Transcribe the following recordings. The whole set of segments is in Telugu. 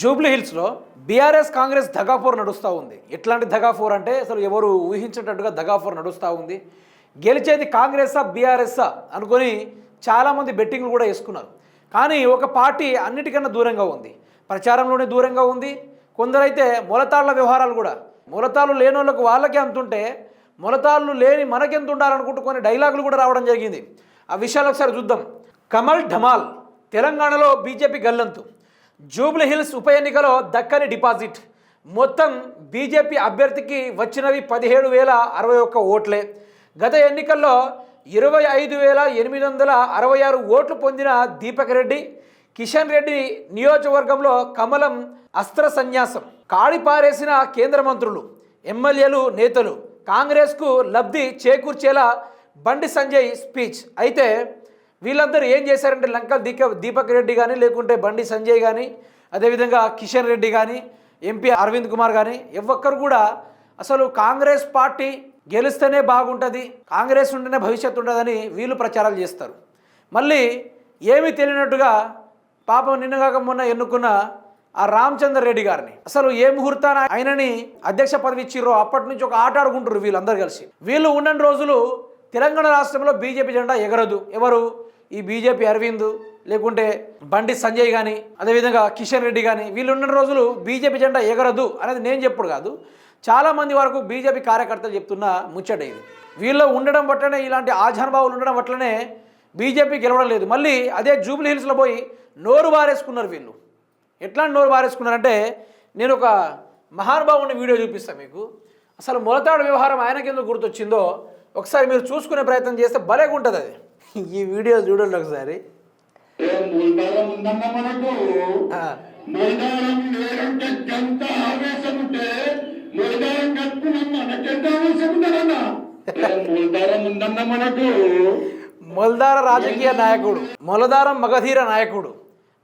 జూబ్లీ హిల్స్లో బీఆర్ఎస్ కాంగ్రెస్ దగాఫోర్ నడుస్తూ ఉంది. ఎట్లాంటి దగాఫోర్ అంటే అసలు ఎవరు ఊహించేటట్టుగా దగాఫోర్ నడుస్తూ ఉంది. గెలిచేది కాంగ్రెస్సా బీఆర్ఎస్సా అనుకొని చాలామంది బెట్టింగ్లు కూడా వేసుకున్నారు. కానీ ఒక పార్టీ అన్నిటికన్నా దూరంగా ఉంది. ప్రచారంలోనే దూరంగా ఉంది. కొందరైతే మొలతాళ్ళ వ్యవహారాలు కూడా. మొలతాళ్ళు లేని వాళ్ళకు వాళ్ళకే అంతుంటే మొలతాళ్ళు లేని మనకెంత ఉండాలనుకుంటూ కొన్ని డైలాగులు కూడా రావడం జరిగింది. ఆ విషయాలు ఒకసారి చూద్దాం. కమల్ ఢమాల్ తెలంగాణలో బీజేపీ గల్లంతు. జూబ్లీ హిల్స్ ఉప ఎన్నికలో దక్కని డిపాజిట్. మొత్తం బీజేపీ అభ్యర్థికి వచ్చినవి పదిహేడు వేల అరవై ఒక్క ఓట్లే. గత ఎన్నికల్లో ఇరవై ఐదు వేల ఎనిమిది వందల అరవై ఆరు ఓట్లు పొందిన దీపక్ రెడ్డి కిషన్ రెడ్డి నియోజకవర్గంలో కమలం అస్త్ర సన్యాసం. కాడిపారేసిన కేంద్ర మంత్రులు ఎమ్మెల్యేలు నేతలు కాంగ్రెస్కు లబ్ధి చేకూర్చేలా బండి సంజయ్ స్పీచ్. అయితే వీళ్ళందరూ ఏం చేశారంటే లంకల్ దీక దీపక్ రెడ్డి కానీ లేకుంటే బండి సంజయ్ కానీ అదేవిధంగా కిషన్ రెడ్డి కానీ ఎంపీ అరవింద్ కుమార్ కానీ ఎవ్వొక్కరు కూడా అసలు కాంగ్రెస్ పార్టీ గెలిస్తేనే బాగుంటుంది కాంగ్రెస్ ఉంటేనే భవిష్యత్తు ఉండదని వీళ్ళు ప్రచారాలు చేస్తారు. మళ్ళీ ఏమీ తెలియనట్టుగా పాపం నిన్నగాక మొన్న ఎన్నుకున్న ఆ రామచంద్ర రెడ్డి గారిని. అసలు ఏ ముహూర్తాన ఆయనని అధ్యక్ష పదవి ఇచ్చిర్రో అప్పటి నుంచి ఒక ఆట ఆడుకుంటారు వీళ్ళందరూ కలిసి. వీళ్ళు ఉన్న రోజులు తెలంగాణ రాష్ట్రంలో బీజేపీ జెండా ఎగరదు. ఎవరు? ఈ బీజేపీ అరవింద్ లేకుంటే బండి సంజయ్ కానీ అదేవిధంగా కిషన్ రెడ్డి కానీ వీళ్ళు ఉన్న రోజులు బీజేపీ జెండా ఎగరదు అనేది నేను చెప్పుడు కాదు. చాలామంది వరకు బీజేపీ కార్యకర్తలు చెప్తున్న ముచ్చట ఇది. వీళ్ళు ఉండడం బట్టనే ఇలాంటి ఆజానుభావులు ఉండడం వట్లనే బీజేపీ గెలవడం లేదు. మళ్ళీ అదే జూబ్లీ హిల్స్లో పోయి నోరు బారేసుకున్నారు వీళ్ళు. ఎట్లాంటి నోరు బారేసుకున్నారంటే నేను ఒక మహానుభావుని వీడియో చూపిస్తాను మీకు. అసలు మొలతాడు వ్యవహారం ఆయనకెందుకు గుర్తొచ్చిందో ఒకసారి మీరు చూసుకునే ప్రయత్నం చేస్తే భలేగా ఉంటుంది అది. ఈ వీడియో చూడండి ఒకసారి. మొలదార రాజకీయ నాయకుడు మొలదారం మగధీర నాయకుడు.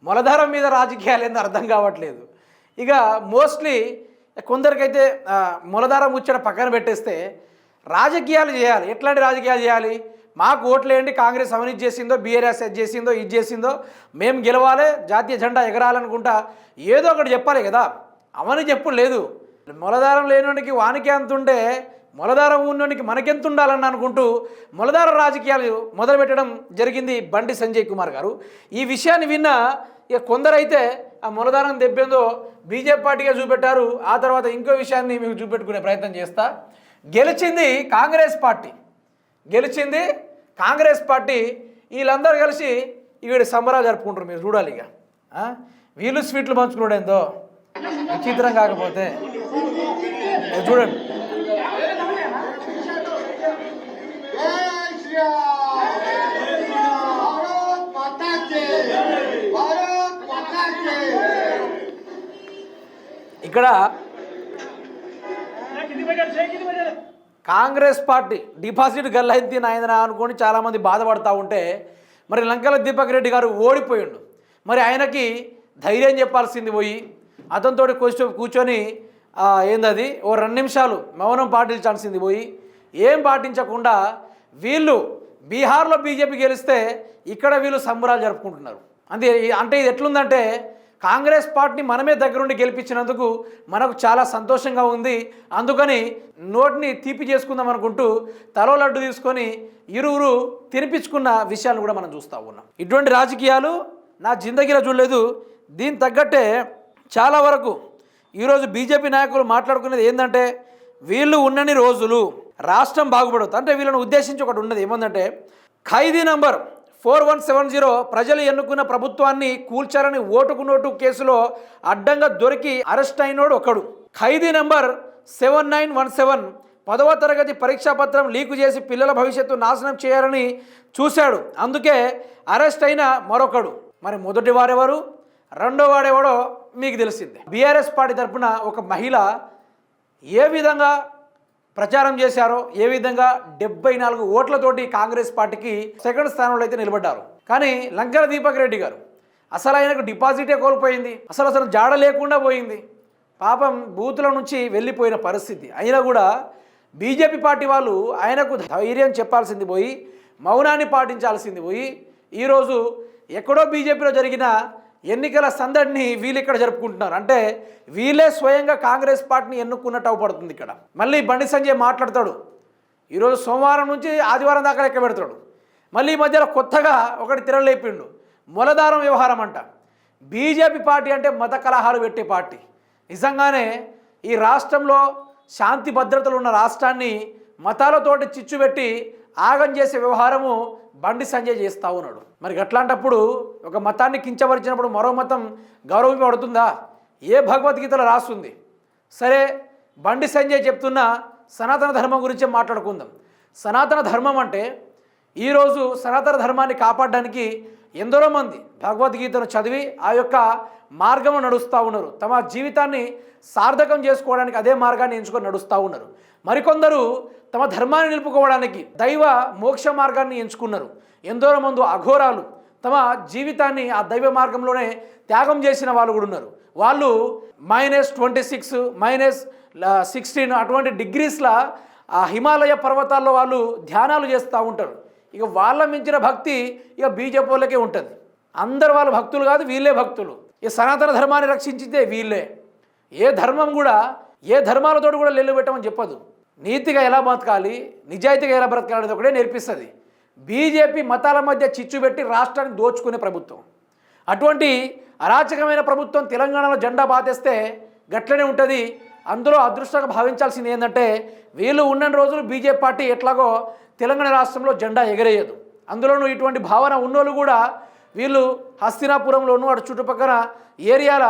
మొలదారం మీద రాజకీయాలు ఏందో అర్థం కావట్లేదు. ఇక మోస్ట్లీ కొందరికైతే మొలదారం ముచ్చట పక్కన పెట్టేస్తే రాజకీయాలు చేయాలి. ఎట్లాంటి రాజకీయాలు చేయాలి? మాకు ఓట్లేయండి కాంగ్రెస్ అవినీతి చేసిందో బీఆర్ఎస్ అది చేసిందో ఇది చేసిందో? మేము గెలవాలి జాతీయ జెండా ఎగరాలనుకుంటా ఏదో ఒకటి చెప్పాలి కదా. అవని చెప్పు లేదు. మొలదారం లేనోడికి వానికి ఎంత ఉంటే మొలదారం ఉన్నోనికి మనకెంత ఉండాలని అనుకుంటూ మొలదార రాజకీయాలు మొదలుపెట్టడం జరిగింది బండి సంజయ్ కుమార్ గారు. ఈ విషయాన్ని విన్న ఇక కొందరైతే ఆ మొలదారం దెబ్బేందో బీజేపీ పార్టీగా చూపెట్టారు. ఆ తర్వాత ఇంకో విషయాన్ని మీకు చూపెట్టుకునే ప్రయత్నం చేస్తా. గెలిచింది కాంగ్రెస్ పార్టీ. గెలిచింది కాంగ్రెస్ పార్టీ. వీళ్ళందరూ కలిసి ఈవిడ సంబరాలు జరుపుకుంటారు మీరు చూడాలి ఇక. వీళ్ళు స్వీట్లు పంచుకున్నాడు ఏందో? విచిత్రం కాకపోతే. చూడండి. ఇక్కడ కాంగ్రెస్ పార్టీ డిపాజిట్ గల్లైంది నాయన అనుకొని చాలామంది బాధపడతా ఉంటే మరి లంకల దీపక్ రెడ్డి గారు ఓడిపోయిండు. మరి ఆయనకి ధైర్యం చెప్పాల్సింది పోయి అతనితో కూర్చో కూర్చొని ఏందది ఓ రెండు నిమిషాలు మౌనం పాటించాల్సింది పోయి ఏం పాటించకుండా వీళ్ళు బీహార్లో బీజేపీ గెలిస్తే ఇక్కడ వీళ్ళు సంబరాలు జరుపుకుంటున్నారు. అంతే అంటే ఇది ఎట్లుందంటే కాంగ్రెస్ పార్టీని మనమే దగ్గరుండి గెలిపించినందుకు మనకు చాలా సంతోషంగా ఉంది. అందుకని నోటిని తీపి చేసుకుందాం అనుకుంటూ తలో లడ్డు తీసుకొని ఇరువురు తినిపించుకున్న విషయాలు కూడా మనం చూస్తూ ఉన్నాం. ఇటువంటి రాజకీయాలు నా జిందగీలో చూడలేదు. దీని తగ్గట్టే చాలా వరకు ఈరోజు బీజేపీ నాయకులు మాట్లాడుకునేది ఏంటంటే వీళ్ళు ఉన్నన్ని రోజులు రాష్ట్రం బాగుపడదు అంటే వీళ్ళని ఉద్దేశించి ఒకటి ఉన్నది ఏమందంటే ఖైదీ number four one seven zero ప్రజలు ఎన్నుకున్న ప్రభుత్వాన్ని కూల్చారని ఓటుకు నోటు కేసులో అడ్డంగా దొరికి అరెస్ట్ అయినోడు ఒకడు. ఖైదీ number seven nine one seven పదవ తరగతి పరీక్షా పత్రం లీకు చేసి పిల్లల భవిష్యత్తు నాశనం చేయాలని చూశాడు. అందుకే అరెస్ట్ అయిన మరొకడు. మరి మొదటి వారెవరు? రెండో వాడెవడో మీకు తెలిసిందే. బీఆర్ఎస్ పార్టీ తరఫున ఒక మహిళ ఏ విధంగా ప్రచారం చేశారో ఏ విధంగా డెబ్బై నాలుగు ఓట్లతోటి కాంగ్రెస్ పార్టీకి సెకండ్ స్థానంలో అయితే నిలబడ్డారు. కానీ లంకల దీపక్ రెడ్డి గారు అసలు ఆయనకు డిపాజిటే కోల్పోయింది. అసలు అసలు జాడ లేకుండా పోయింది. పాపం బూతుల నుంచి వెళ్ళిపోయిన పరిస్థితి. అయినా కూడా బీజేపీ పార్టీ వాళ్ళు ఆయనకు ధైర్యం చెప్పాల్సింది పోయి మౌనాన్ని పాటించాల్సింది పోయి ఈరోజు ఎక్కడో బీజేపీలో జరిగిన ఎన్నికల సందడిని వీళ్ళు ఇక్కడ జరుపుకుంటున్నారు. అంటే వీళ్ళే స్వయంగా కాంగ్రెస్ పార్టీని ఎన్నుకున్నట్టు అవపడుతుంది ఇక్కడ. మళ్ళీ బండి సంజయ్ మాట్లాడతాడు. ఈరోజు సోమవారం నుంచి ఆదివారం దాకా లెక్క పెడతాడు. మళ్ళీ ఈ మధ్యలో కొత్తగా ఒకటి తిరలేపిండు. మొలదారం వ్యవహారం అంట. బీజేపీ పార్టీ అంటే మత కలహాలు పెట్టే పార్టీ. నిజంగానే ఈ రాష్ట్రంలో శాంతి భద్రతలు ఉన్న రాష్ట్రాన్ని మతాలతోటి చిచ్చు పెట్టి ఆగం చేసే వ్యవహారము బండి సంజయ్ చేస్తూ ఉన్నాడు. మరి అట్లాంటప్పుడు ఒక మతాన్ని కించపరిచినప్పుడు మరో మతం గౌరవింపబడుతుందా? ఏ భగవద్గీతలో రాస్తుంది? సరే బండి సంజయ్ చెప్తున్న సనాతన ధర్మం గురించి మాట్లాడుకుందాం. సనాతన ధర్మం అంటే ఈరోజు సనాతన ధర్మాన్ని కాపాడడానికి ఎందరో మంది భగవద్గీతను చదివి ఆ యొక్క మార్గం నడుస్తూ ఉన్నారు. తమ జీవితాన్ని సార్థకం చేసుకోవడానికి అదే మార్గాన్ని ఎంచుకొని నడుస్తూ ఉన్నారు. మరికొందరు తమ ధర్మాన్ని నిలుపుకోవడానికి దైవ మోక్ష మార్గాన్ని ఎంచుకున్నారు. ఎందరో మంది అఘోరాలు తమ జీవితాన్ని ఆ దైవ మార్గంలోనే త్యాగం చేసిన వాళ్ళు కూడా ఉన్నారు. వాళ్ళు minus twenty six minus sixteen అటువంటి డిగ్రీస్లా ఆ హిమాలయ పర్వతాల్లో వాళ్ళు ధ్యానాలు చేస్తూ ఉంటారు. ఇక వాళ్ళ మించిన భక్తి ఇక బీజేపీ వాళ్ళకే ఉంటుంది. అందరు వాళ్ళ భక్తులు కాదు వీళ్ళే భక్తులు. ఈ సనాతన ధర్మాన్ని రక్షించితే వీళ్ళే. ఏ ధర్మం కూడా ఏ ధర్మాలతోటి కూడా లెల్లు పెట్టమని చెప్పదు. నీతిగా ఎలా బతకాలి నిజాయితీగా ఎలా బ్రతకాలి ఒకటే నేర్పిస్తుంది. బీజేపీ మతాల మధ్య చిచ్చు పెట్టి రాష్ట్రాన్ని దోచుకునే ప్రభుత్వం. అటువంటి అరాచకమైన ప్రభుత్వం తెలంగాణలో జెండా బాధేస్తే గట్లనే ఉంటుంది. అందులో అదృష్టంగా భావించాల్సింది ఏంటంటే వీళ్ళు ఉన్న రోజులు బీజేపీ పార్టీ ఎట్లాగో తెలంగాణ రాష్ట్రంలో జెండా ఎగరేయదు. అందులోనూ ఇటువంటి భావన ఉన్నోళ్ళు కూడా వీళ్ళు హస్తినాపురంలోనూ అటు చుట్టుపక్కల ఏరియాల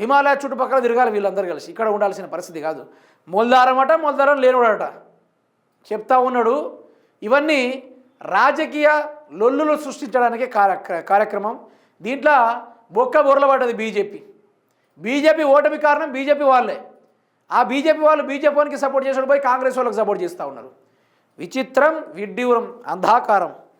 హిమాలయ చుట్టుపక్కల తిరగాలి వీళ్ళందరూ కలిసి. ఇక్కడ ఉండాల్సిన పరిస్థితి కాదు. మొల్దారమట అట మొల్దారం లేనివాడట. చెప్తా ఉన్నాడు ఇవన్నీ రాజకీయ లొల్లులు సృష్టించడానికి కార్యక్రమం. దీంట్లో బొక్క బొరల పడ్డది బీజేపీ. బీజేపీ ఓటమి కారణం బీజేపీ వాళ్ళే. ఆ బీజేపీ వాళ్ళు బీజేపీకి సపోర్ట్ చేసాడు పోయి కాంగ్రెస్ వాళ్ళకి సపోర్ట్ చేస్తూ ఉన్నారు. విచిత్రం విడ్డూరం అంధాకారం.